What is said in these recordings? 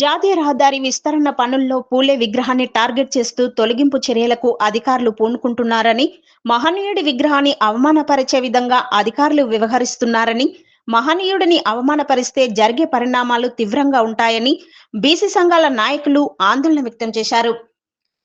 జాతీయ రహదారి విస్తరణ పనుల్లో పూలే విగ్రహాన్ని టార్గెట్ చేస్తూ తొలగింపు చర్యలకు అధికారులు పూనుకుంటున్నారని మహనీయుడి విగ్రహాన్ని అవమానపరిచే విధంగా అధికారులు వ్యవహరిస్తున్నారని మహనీయుడిని అవమానపరిస్తే జరిగే పరిణామాలు తీవ్రంగా ఉంటాయని బీసీ సంఘాల నాయకులు ఆందోళన వ్యక్తం చేశారు.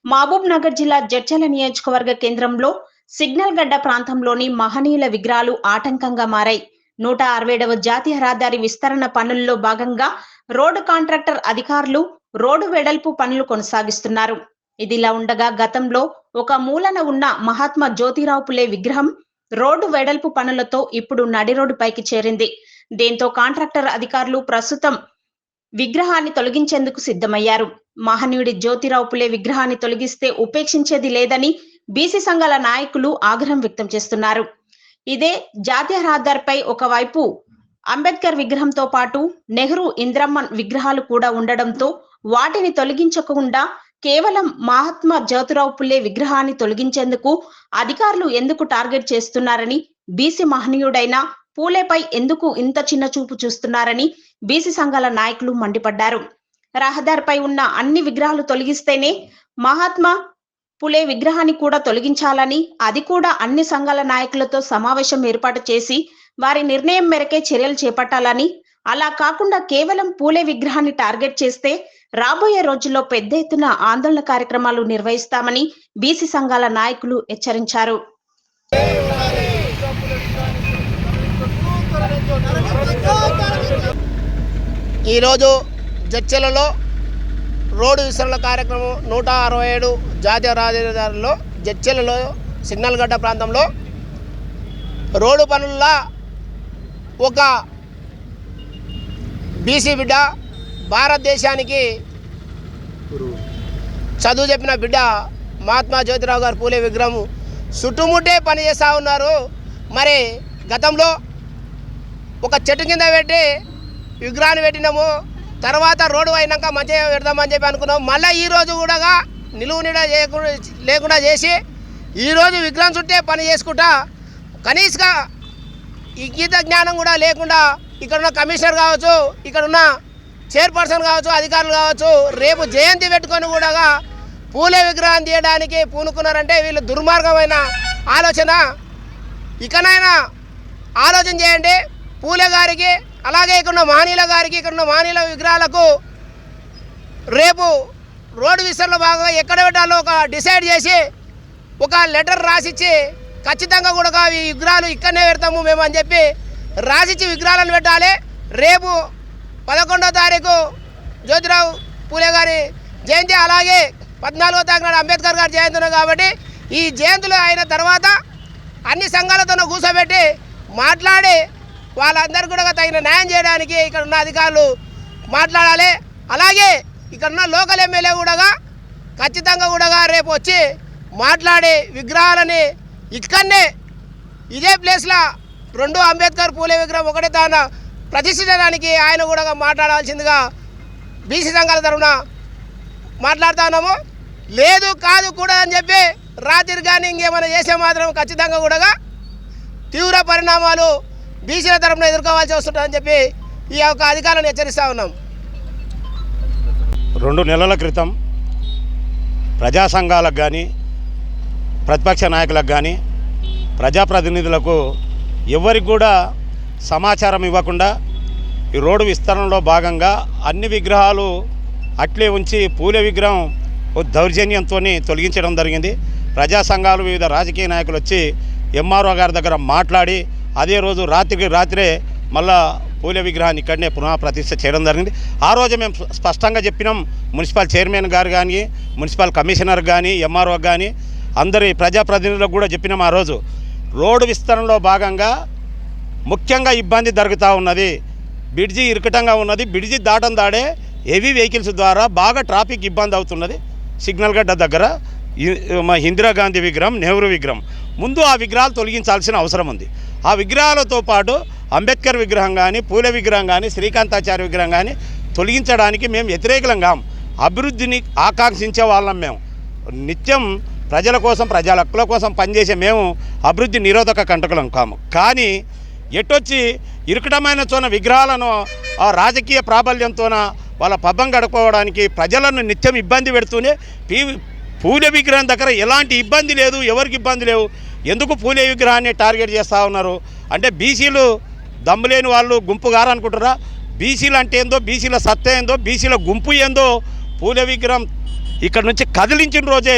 మహబూబ్ నగర్ జిల్లా జడ్చల నియోజకవర్గ కేంద్రంలో సిగ్నల్ గడ్డ ప్రాంతంలోని మహనీయుల విగ్రహాలు ఆటంకంగా మారాయి. నూట అరవైడవ జాతీయ రహదారి విస్తరణ పనుల్లో భాగంగా రోడ్డు కాంట్రాక్టర్ అధికారులు రోడ్డు వెడల్పు పనులు కొనసాగిస్తున్నారు. ఇదిలా ఉండగా గతంలో ఒక మూలన ఉన్న మహాత్మా జ్యోతిరావు పులే విగ్రహం రోడ్డు వెడల్పు పనులతో ఇప్పుడు నడి రోడ్డు పైకి చేరింది. దీంతో కాంట్రాక్టర్ అధికారులు ప్రస్తుతం విగ్రహాన్ని తొలగించేందుకు సిద్ధమయ్యారు. మహనీయుడి జ్యోతిరావు పులే విగ్రహాన్ని తొలగిస్తే ఉపేక్షించేది లేదని బీసీ సంఘాల నాయకులు ఆగ్రహం వ్యక్తం చేస్తున్నారు. ఇదే జాతీయ రహదారిపై ఒకవైపు అంబేద్కర్ విగ్రహంతో పాటు నెహ్రూ ఇంద్రమ్మన్ విగ్రహాలు కూడా ఉండడంతో వాటిని తొలగించకుండా కేవలం మహాత్మా జ్యోతిరావు పుల్లే విగ్రహాన్ని తొలగించేందుకు అధికారులు ఎందుకు టార్గెట్ చేస్తున్నారని బీసీ మహనీయుడైన పూలేపై ఎందుకు ఇంత చిన్న చూపు చూస్తున్నారని బీసీ సంఘాల నాయకులు మండిపడ్డారు. రహదారిపై ఉన్న అన్ని విగ్రహాలు తొలగిస్తేనే మహాత్మా పులే విగ్రహాన్ని కూడా తొలగించాలని అది కూడా అన్ని సంఘాల నాయకులతో సమావేశం ఏర్పాటు చేసి వారి నిర్ణయం మేరకే చర్యలు చేపట్టాలని. అలా కాకుండా కేవలం పూలే విగ్రహాన్ని టార్గెట్ చేస్తే రాబోయే రోజుల్లో పెద్ద ఎత్తున ఆందోళన కార్యక్రమాలు నిర్వహిస్తామని బీసీ సంఘాల నాయకులు హెచ్చరించారు. ఈరోజు జడ్చెలలో రోడ్డు విస్తరణ కార్యక్రమం నూట అరవై ఏడు జాతీయ రహదారిలో జడ్చెలలో సిగ్నల్ గడ్డ ప్రాంతంలో రోడ్డు పనుల్లో ఒక బీసీ బిడ్డ భారతదేశానికి చదువు చెప్పిన బిడ్డ మహాత్మా జ్యోతిరావు గారు పూలే విగ్రహం చుట్టుముట్టే పని చేస్తూ ఉన్నారు. మరి గతంలో ఒక చెట్టు కింద పెట్టి విగ్రహాన్ని పెట్టినాము. తర్వాత రోడ్డు అయినాక మంచిగా పెడదామని చెప్పి అనుకున్నాం. మళ్ళీ ఈరోజు కూడా నిలువు నీడ చేయకుండా లేకుండా చేసి ఈరోజు విగ్రహం చుట్టే పని చేసుకుంటా. కనీసంగా ఇంగిత జ్ఞానం కూడా లేకుండా ఇక్కడ ఉన్న కమిషనర్ కావచ్చు ఇక్కడ ఉన్న చైర్పర్సన్ కావచ్చు అధికారులు కావచ్చు రేపు జయంతి పెట్టుకొని కూడా పూలే విగ్రహం తీయడానికి పూనుకున్నారంటే వీళ్ళు దుర్మార్గమైన ఆలోచన. ఇకనైనా ఆలోచన చేయండి. పూలే గారికి అలాగే ఇక్కడ ఉన్న మానీల గారికి ఇక్కడ ఉన్న మానీల విగ్రహాలకు రేపు రోడ్డు విషయంలో భాగంగా ఎక్కడ పెట్టాలో ఒక డిసైడ్ చేసి ఒక లెటర్ రాసిచ్చి ఖచ్చితంగా కూడా ఈ విగ్రహాలు ఇక్కడనే పెడతాము మేము అని చెప్పి రాసిచ్చి విగ్రహాలను పెట్టాలి. రేపు పదకొండో తారీఖు జ్యోతిరావు పూలే గారి జయంతి అలాగే పద్నాలుగో తారీఖు నాడు అంబేద్కర్ గారి జయంతి ఉన్నది కాబట్టి ఈ జయంతులు అయిన తర్వాత అన్ని సంఘాలతో కూర్చోబెట్టి మాట్లాడి వాళ్ళందరూ కూడా తగిన న్యాయం చేయడానికి ఇక్కడ ఉన్న అధికారులు మాట్లాడాలి. అలాగే ఇక్కడ ఉన్న లోకల్ ఎమ్మెల్యే కూడా ఖచ్చితంగా కూడా రేపు వచ్చి మాట్లాడి విగ్రహాలని ఇక్కడనే ఇదే ప్లేస్లో రెండు అంబేద్కర్ పూలే విగ్రహం ఒకటే తాన ప్రతిష్ఠించడానికి ఆయన కూడా మాట్లాడాల్సిందిగా బీసీ సంఘాల తరఫున మాట్లాడుతా ఉన్నాము. లేదు కాదు కూడా అని చెప్పి రాత్రి కానీ ఇంకేమైనా చేసే మాత్రం ఖచ్చితంగా కూడా తీవ్ర పరిణామాలు బీసీల తరఫున ఎదుర్కోవాల్సి వస్తుంటుందని చెప్పి ఈ యొక్క అధికారులను హెచ్చరిస్తూ ఉన్నాం. రెండు నెలల క్రితం ప్రజా సంఘాలకు కానీ ప్రతిపక్ష నాయకులకు కానీ ప్రజాప్రతినిధులకు ఎవరికి కూడా సమాచారం ఇవ్వకుండా ఈ రోడ్డు విస్తరణలో భాగంగా అన్ని విగ్రహాలు అట్లే ఉంచి పూలే విగ్రహం ఓ దౌర్జన్యంతో తొలగించడం జరిగింది. ప్రజా సంఘాలు వివిధ రాజకీయ నాయకులు వచ్చి ఎంఆర్ఓ గారి దగ్గర మాట్లాడి అదే రోజు రాత్రికి రాత్రే మళ్ళా పూల విగ్రహాన్ని ఇక్కడనే పునః ప్రతిష్ట చేయడం జరిగింది. ఆ రోజు మేము స్పష్టంగా చెప్పినాం మున్సిపల్ చైర్మన్ గారు కానీ మున్సిపల్ కమిషనర్ కానీ ఎంఆర్ఓ కానీ అందరి ప్రజాప్రతినిధులకు కూడా చెప్పినాం ఆ రోజు. రోడ్డు విస్తరణలో భాగంగా ముఖ్యంగా ఇబ్బంది జరుగుతూ ఉన్నది. బ్రిడ్జి ఇరుకటంగా ఉన్నది. బ్రిడ్జి దాటం దాడే హెవీ వెహికల్స్ ద్వారా బాగా ట్రాఫిక్ ఇబ్బంది అవుతున్నది. సిగ్నల్ గడ్డ దగ్గర. మా ఇందిరాగాంధీ విగ్రహం నెహ్రూ విగ్రహం. ముందు ఆ విగ్రహాలు తొలగించాల్సిన అవసరం ఉంది. ఆ విగ్రహాలతో పాటు అంబేద్కర్ విగ్రహం కానీ పూల విగ్రహం కానీ శ్రీకాంతాచార్య విగ్రహం కానీ తొలగించడానికి మేము వ్యతిరేకలం కాం. అభివృద్ధిని ఆకాంక్షించే వాళ్ళం మేము. నిత్యం ప్రజల కోసం ప్రజల హక్కుల కోసం పనిచేసే మేము అభివృద్ధి నిరోధక కంటకులం కాము. కానీ ఎటొచ్చి ఇరుకటమైన చోన విగ్రహాలను ఆ రాజకీయ ప్రాబల్యంతోన వాళ్ళ పబ్బం గడుపుకోవడానికి ప్రజలను నిత్యం ఇబ్బంది పెడుతూనే పీ పూల విగ్రహం దగ్గర ఎలాంటి ఇబ్బంది లేదు ఎవరికి ఇబ్బంది లేవు. ఎందుకు పూలే విగ్రహాన్ని టార్గెట్ చేస్తూ ఉన్నారు? అంటే బీసీలు దమ్ములేని వాళ్ళు గుంపు గారనుకుంటారా బీసీలు అంటే ఏందో బీసీల సత్తా ఏందో బీసీల గుంపు ఏందో పూలే విగ్రహం ఇక్కడ నుంచి కదిలించిన రోజే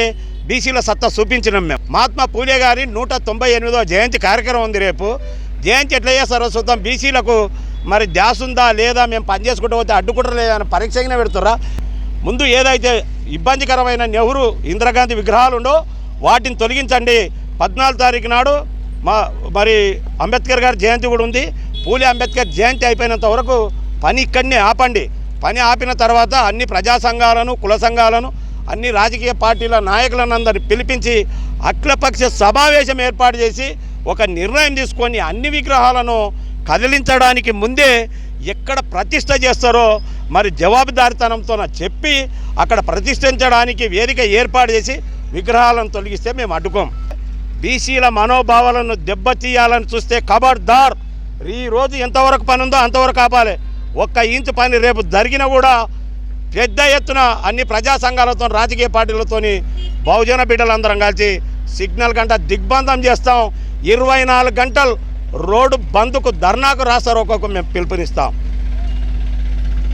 బీసీల సత్తా చూపించినాం మేము. మహాత్మా పూలే గారి నూట తొంభై ఎనిమిదో జయంతి కార్యక్రమం ఉంది రేపు. జయంతి ఎట్లా చేస్తారో చూద్దాం. బీసీలకు మరి ధ్యాస ఉందా లేదా? మేము పనిచేసుకుంటూ పోతే అడ్డుకుంటారా లేదా అని పరీక్షగానే పెడుతురా ముందు ఏదైతే ఇబ్బందికరమైన నెహ్రూ ఇందిరాగాంధీ విగ్రహాలు ఉండో వాటిని తొలగించండి. పద్నాలుగు తారీఖు నాడు మా మరి అంబేద్కర్ గారి జయంతి కూడా ఉంది. పూలే అంబేద్కర్ జయంతి అయిపోయినంత వరకు పని ఇక్కడనే ఆపండి. పని ఆపిన తర్వాత అన్ని ప్రజా సంఘాలను కుల సంఘాలను అన్ని రాజకీయ పార్టీల నాయకులను అందరిని పిలిపించి అఖిలపక్ష సమావేశం ఏర్పాటు చేసి ఒక నిర్ణయం తీసుకొని అన్ని విగ్రహాలను కదిలించడానికి ముందే ఎక్కడ ప్రతిష్ట చేస్తారో మరి జవాబుదారితనంతో చెప్పి అక్కడ ప్రతిష్ఠించడానికి వేదిక ఏర్పాటు చేసి విగ్రహాలను తొలగిస్తే మేము అడ్డుకోం. బీసీల మనోభావాలను దెబ్బతీయాలని చూస్తే ఖబర్దార్ ఈరోజు ఎంతవరకు పని ఉందో అంతవరకు ఆపాలి. ఒక్క ఇంచు పని రేపు జరిగినా కూడా పెద్ద ఎత్తున అన్ని ప్రజా సంఘాలతో రాజకీయ పార్టీలతోని బహుజన బిడ్డలందరం కలిసి సిగ్నల్ గంట దిగ్బంధం చేస్తాం. ఇరవై నాలుగు గంటలు రోడ్డు బంద్కు ధర్నాకు రాస్తారు ఒక్కొక్క మేము పిలుపునిస్తాం.